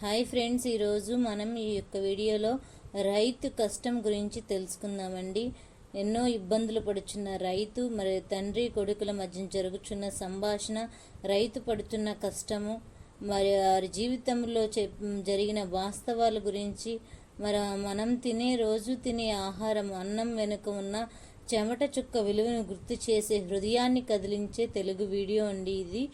Hi friends ఈరోజు మనం ఈ యొక్క వీడియోలో రైతు కష్టం గురించి తెలుసుకుందామండి. ఎన్నో ఇబ్బందులు పడుచున్న రైతు మరి తండ్రి కొడుకుల మధ్య జరుగుతున్న సంభాషణ రైతు పడుతున్న కష్టము మరి వారి జీవితంలో చెప్ జరిగిన వాస్తవాల గురించి మరి మనం తినే రోజు తినే ఆహారం అన్నం వెనుక ఉన్న చెమట చుక్క విలువను గుర్తు చేసే హృదయాన్ని కదిలించే తెలుగు వీడియో అండి ఇది.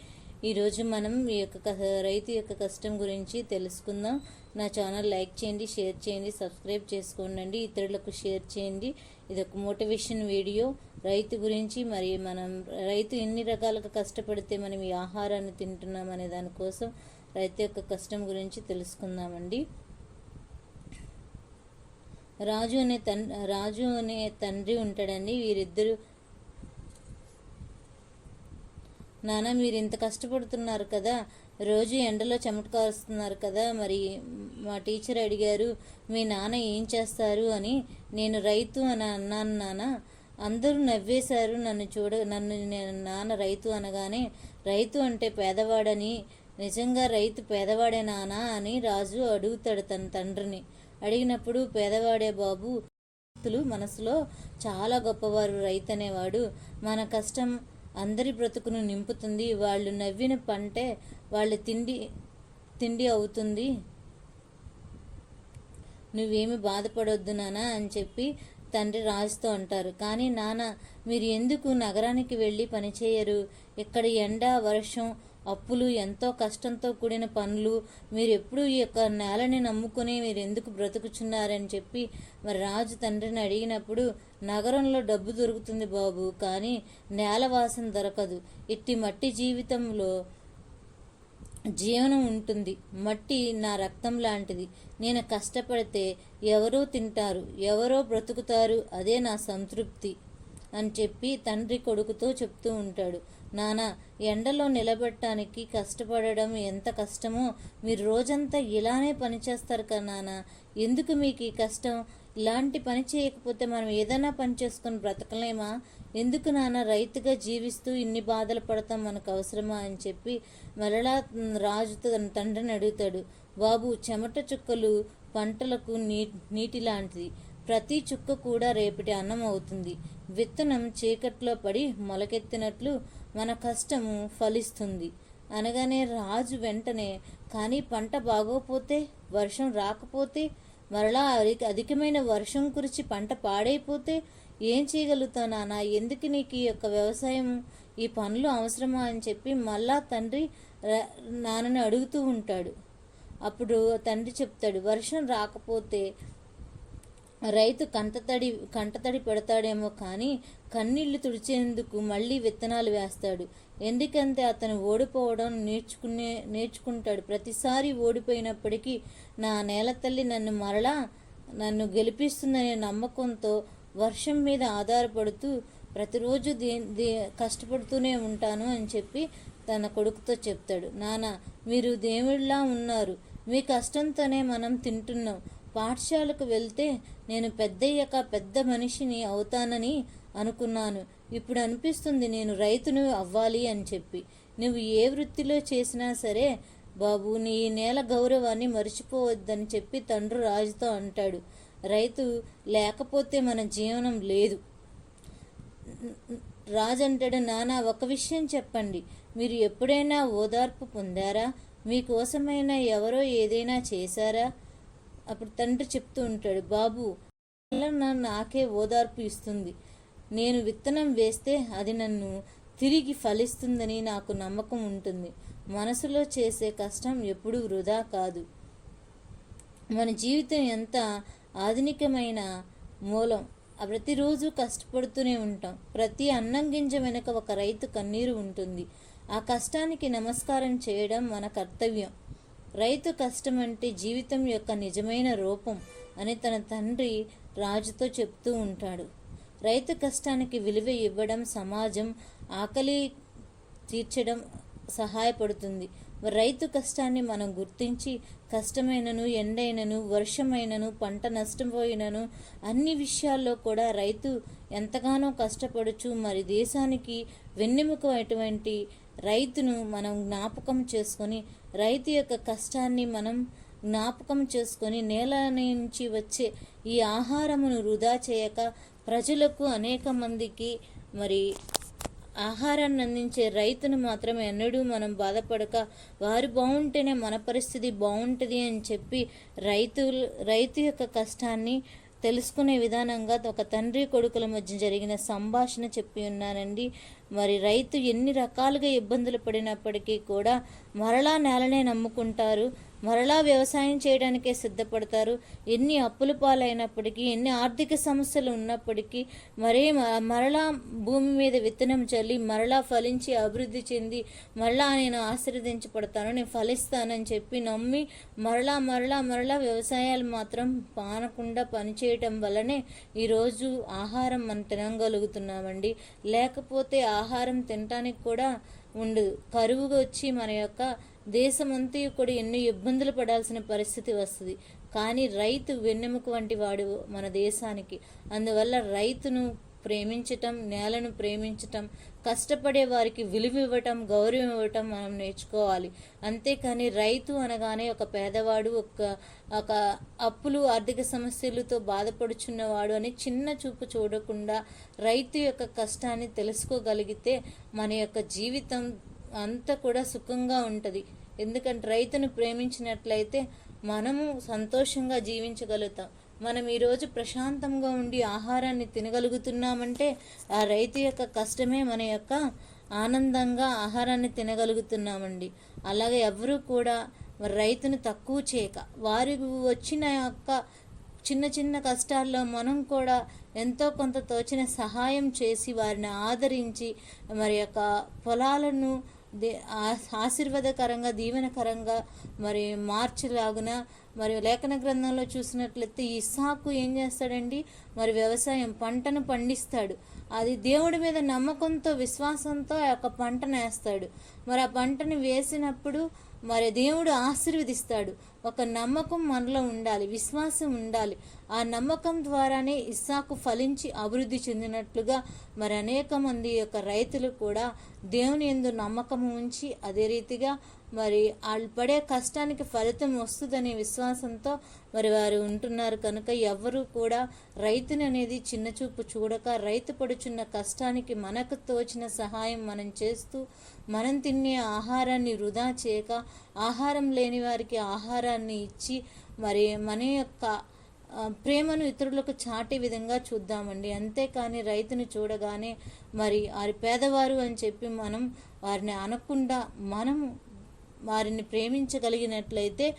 ఈరోజు మనం ఈ యొక్క క- రైతు యొక్క కష్టం గురించి తెలుసుకుందాం. నా ఛానల్ లైక్ చేయండి షేర్ చేయండి సబ్స్క్రైబ్ చేసుకోండి ఇతరులకు షేర్ చేయండి. ఇది ఒక మోటివేషన్ వీడియో. రైతు గురించి మరి మనం రైతు ఎన్ని రకాలుగా కష్టపడితే మనం ఈ ఆహారాన్ని తింటున్నాం అనే దానికోసం రైతు యొక్క కష్టం గురించి తెలుసుకుందామండి. రాజు అనే తన్ రాజు అనే తండ్రి ఉంటాడండి. వీరిద్దరు నాన్న మీరు ఇంత కష్టపడుతున్నారు కదా. రోజు ఎండలో చెమటకారుస్తున్నారు కదా. మరి మా టీచర్ అడిగారు మీ నాన్న ఏం చేస్తారు? అని. నేను రైతు అని అన్నాను నాన్న అందరూ నవ్వేశారు. నన్ను చూడ నన్ను నేను నాన్న రైతు అనగానే రైతు అంటే పేదవాడని. నిజంగా రైతు పేదవాడే నానా? అని రాజు అడుగుతాడు తన తండ్రిని. అడిగినప్పుడు పేదవాడే బాబు మనసులో చాలా గొప్పవారు. రైతు అనేవాడు. మన కష్టం అందరి బ్రతుకును నింపుతుంది. వాళ్ళు నవ్విన పంటే వాళ్ళ తిండి తిండి అవుతుంది. నువ్వేమి బాధపడొద్దు నానా అని చెప్పి తండ్రి రాజుతో అంటారు. కానీ నాన్న మీరు ఎందుకు నగరానికి వెళ్ళి పనిచేయరు ఇక్కడ ఎండ వర్షం అప్పులు ఎంతో కష్టంతో కూడిన పనులు మీరు ఎప్పుడు ఈ యొక్క నేలని నమ్ముకుని మీరు ఎందుకు బ్రతుకుచున్నారని చెప్పి మరి రాజు తండ్రిని అడిగినప్పుడు నగరంలో డబ్బు దొరుకుతుంది బాబు కానీ నేల వాసన దొరకదు. ఇట్టి మట్టి జీవితంలో జీవనం ఉంటుంది. మట్టి నా రక్తం లాంటిది. నేను కష్టపడితే ఎవరో తింటారు ఎవరో బ్రతుకుతారు అదే నా సంతృప్తి అని చెప్పి తండ్రి కొడుకుతో చెప్తూ ఉంటాడు. నానా ఎండలో నిలబెట్టడానికి కష్టపడడం ఎంత కష్టమో మీరు రోజంతా ఇలానే పనిచేస్తారు కదా నానా. ఎందుకు మీకు ఈ కష్టం? ఇలాంటి పని చేయకపోతే మనం ఏదైనా పని చేసుకొని బ్రతకలేమా? ఎందుకు నాన్న రైతుగా జీవిస్తూ ఇన్ని బాధలు పడతాం మనకు అవసరమా అని చెప్పి మరలా రాజు తన తండ్రిని అడుగుతాడు. బాబు చెమట చుక్కలు పంటలకు నీ నీటి లాంటిది ప్రతి చుక్క కూడా రేపటి అన్నం అవుతుంది. విత్తనం చీకట్లో పడి మొలకెత్తినట్లు మన కష్టము ఫలిస్తుంది. అనగానే రాజు వెంటనే కానీ పంట బాగోపోతే వర్షం రాకపోతే మరలా అధిక అధికమైన వర్షం కురిచి పంట పాడైపోతే ఏం చేయగలుగుతావు నాన్న? ఎందుకు నీకు ఈ యొక్క వ్యవసాయం ఈ పనులు అవసరమా? అని చెప్పి మళ్ళా తండ్రి నాన్నని అడుగుతూ ఉంటాడు. అప్పుడు తండ్రి చెప్తాడు వర్షం రాకపోతే రైతు కంటతడి కంటతడి పెడతాడేమో కానీ కన్నీళ్ళు తుడిచేందుకు మళ్ళీ విత్తనాలు వేస్తాడు. ఎందుకంటే అతను ఓడిపోవడం నేర్చుకునే నేర్చుకుంటాడు. ప్రతిసారి ఓడిపోయినప్పటికీ నా నేల తల్లి నన్ను మరలా నన్ను గెలిపిస్తుందనే నమ్మకంతో వర్షం మీద ఆధారపడుతూ ప్రతిరోజు దీ దే కష్టపడుతూనే ఉంటాను అని చెప్పి తన కొడుకుతో చెప్తాడు. నాన్న మీరు దేవుడిలా ఉన్నారు. మీ కష్టంతోనే మనం తింటున్నాం. పాఠశాలకు వెళ్తే నేను పెద్దయ్యాక పెద్ద మనిషిని అవుతానని అనుకున్నాను. ఇప్పుడు అనిపిస్తుంది నేను రైతును అవ్వాలి అని చెప్పి. నువ్వు ఏ వృత్తిలో చేసినా సరే బాబు నీ నేల గౌరవాన్ని మర్చిపోవద్దని చెప్పి తండ్రి రాజుతో అంటాడు. రైతు లేకపోతే మన జీవనం లేదు. రాజు అంటాడు నానా ఒక విషయం చెప్పండి. మీరు ఎప్పుడైనా ఓదార్పు పొందారా? మీకోసమైనా ఎవరో ఏదైనా చేశారా? అప్పుడు తండ్రి చెప్తూ ఉంటాడు బాబు నా- నాకే ఓదార్పు ఇస్తుంది. నేను విత్తనం వేస్తే అది నన్ను తిరిగి ఫలిస్తుందని నాకు నమ్మకం ఉంటుంది. మనసులో చేసే కష్టం ఎప్పుడూ వృధా కాదు. మన జీవితం ఎంత ఆధునికమైన మూలం. ప్రతిరోజు కష్టపడుతూనే ఉంటాం. ప్రతి అన్నం గింజ వెనుక ఒక రైతు కన్నీరు ఉంటుంది. ఆ కష్టానికి నమస్కారం చేయడం మన కర్తవ్యం. రైతు కష్టం అంటే జీవితం యొక్క నిజమైన రూపం అని తన తండ్రి రాజుతో చెప్తూ ఉంటాడు. రైతు కష్టానికి విలువ ఇవ్వడం సమాజం ఆకలి తీర్చడం సహాయపడుతుంది. రైతు కష్టాన్ని మనం గుర్తించి కష్టమైనను ఎండైనను వర్షమైనను పంట నష్టపోయినను అన్ని విషయాల్లో కూడా రైతు ఎంతగానో కష్టపడుచు మరి దేశానికి వెన్నెముక అటువంటి రైతును మనం జ్ఞాపకం చేసుకొని రైతు యొక్క కష్టాన్ని మనం జ్ఞాపకం చేసుకొని నేల నుంచి వచ్చే ఈ ఆహారమును వృధా చేయక ప్రజలకు అనేక మందికి మరి ఆహారాన్ని అందించే రైతును మాత్రం ఎన్నడూ మనం బాధపడక వారు బాగుంటేనే మన పరిస్థితి బాగుంటుంది అని చెప్పి రైతులు రైతు యొక్క కష్టాన్ని తెలుసుకునే విధానంగా ఒక తండ్రి కొడుకుల మధ్య జరిగిన సంభాషణ చెప్పి ఉన్నానండి. మరి రైతు ఎన్ని రకాలుగా ఇబ్బందులు పడినప్పటికీ కూడా మరలా నేలనే నమ్ముకుంటారు. మరలా వ్యవసాయం చేయడానికే సిద్ధపడతారు. ఎన్ని అప్పుల పాలైనప్పటికీ ఎన్ని ఆర్థిక సమస్యలు ఉన్నప్పటికీ మరే మరలా భూమి మీద విత్తనం చల్లి మరలా ఫలించి అభివృద్ధి చెంది మరలా నేను ఆశీర్వదించబడతాను నేను ఫలిస్తానని చెప్పి నమ్మి మరలా మరలా మరలా వ్యవసాయాలు మాత్రం పానకుండా పనిచేయటం వల్లనే ఈరోజు ఆహారం మనం తినగలుగుతున్నామండి. లేకపోతే ఆహారం తినటానికి కూడా ఉండదు. కరువుగా వచ్చి మన యొక్క దేశమంతా కూడా ఎన్నో ఇబ్బందులు పడాల్సిన పరిస్థితి వస్తుంది. కానీ రైతు వెన్నెముక వంటి వాడు మన దేశానికి. అందువల్ల రైతును ప్రేమించటం నేలను ప్రేమించటం కష్టపడే వారికి విలువ ఇవ్వటం గౌరవం ఇవ్వటం మనం నేర్చుకోవాలి. అంతేకాని రైతు అనగానే ఒక పేదవాడు ఒక ఒక అప్పులు ఆర్థిక సమస్యలతో బాధపడుచున్నవాడు అని చిన్న చూపు చూడకుండా రైతు యొక్క కష్టాన్ని తెలుసుకోగలిగితే మన యొక్క జీవితం అంతా కూడా సుఖంగా ఉంటుంది. ఎందుకంటే రైతును ప్రేమించినట్లయితే మనము సంతోషంగా జీవించగలుగుతాం. మనం ఈరోజు ప్రశాంతంగా ఉండి ఆహారాన్ని తినగలుగుతున్నామంటే ఆ రైతు యొక్క కష్టమే మన యొక్క ఆనందంగా ఆహారాన్ని తినగలుగుతున్నామండి. అలాగే ఎవరూ కూడా రైతును తక్కువ చేయక వారికి వచ్చిన యొక్క చిన్న చిన్న కష్టాల్లో మనం కూడా ఎంతో కొంత తోచిన సహాయం చేసి వారిని ఆదరించి మరి యొక్క పొలాలను ఆశీర్వాదకరంగా దీవెనకరంగా మరి మార్చిలాగున మరి లేఖన గ్రంథంలో చూసినట్లయితే ఇసాకు ఏం చేస్తాడండి? మరి వ్యవసాయం పంటను పండిస్తాడు. అది దేవుడి మీద నమ్మకంతో విశ్వాసంతో ఆ యొక్క పంటను వేస్తాడు. మరి ఆ పంటను వేసినప్పుడు మరి దేవుడు ఆశీర్వదిస్తాడు. ఒక నమ్మకం మనలో ఉండాలి విశ్వాసం ఉండాలి. ఆ నమ్మకం ద్వారానే ఇస్సాకు ఫలించి అభివృద్ధి చెందినట్లుగా మరి అనేక మంది యొక్క రైతులు కూడా దేవుని ఎందు నమ్మకం ఉంచి అదే రీతిగా మరి వాళ్ళు పడే కష్టానికి ఫలితం వస్తుందనే విశ్వాసంతో మరి వారు ఉంటున్నారు కనుక ఎవ్వరూ కూడా రైతుని అనేది చిన్న చూపు చూడక రైతు పడుచున్న కష్టానికి మనకు తోచిన సహాయం మనం చేస్తూ మనం తినే ఆహారాన్ని వృధా చేయక ఆహారం లేని వారికి ఆహారాన్ని ఇచ్చి మరి మన యొక్క ప్రేమను ఇతరులకు చాటే విధంగా చూద్దామండి. అంతేకాని రైతును చూడగానే మరి వారి పేదవారు అని చెప్పి మనం వారిని అనకుండా మనం వారిని ప్రేమించగలిగినట్లయితే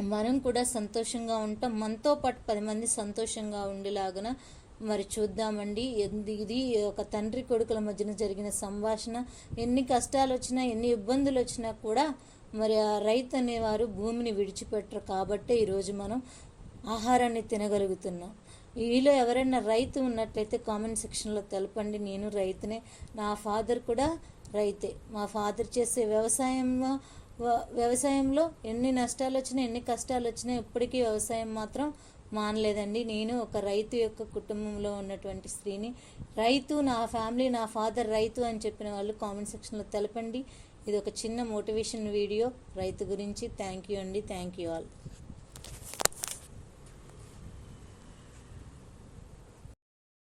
మనం కూడా సంతోషంగా ఉంటాం. మనతో పాటు పది మంది సంతోషంగా ఉండేలాగన మరి చూద్దామండి. ఎందు- ఇది ఒక తండ్రి కొడుకుల మధ్యన జరిగిన సంభాషణ. ఎన్ని కష్టాలు వచ్చినా ఎన్ని ఇబ్బందులు వచ్చినా కూడా మరి ఆ రైతు అనేవారు భూమిని విడిచిపెట్టరు కాబట్టే ఈరోజు మనం ఆహారాన్ని తినగలుగుతున్నాం. వీలో ఎవరైనా రైతు ఉన్నట్లయితే కామెంట్ సెక్షన్లో తెలపండి. నేను రైతునే. నా ఫాదర్ కూడా రైతే. మా ఫాదర్ చేసే వ్యవసాయంలో వ్యవసాయంలో ఎన్ని నష్టాలు వచ్చినా ఎన్ని కష్టాలు వచ్చినా ఇప్పటికీ వ్యవసాయం మాత్రం మానలేదండి. నేను ఒక రైతు యొక్క కుటుంబంలో ఉన్నటువంటి స్త్రీని. రైతు నా ఫ్యామిలీ నా ఫాదర్ రైతు అని చెప్పిన వాళ్ళు కామెంట్ సెక్షన్లో తెలపండి. ఇది ఒక చిన్న మోటివేషన్ వీడియో. రైతు గురించి థ్యాంక్ యూ అండి. Thank you all.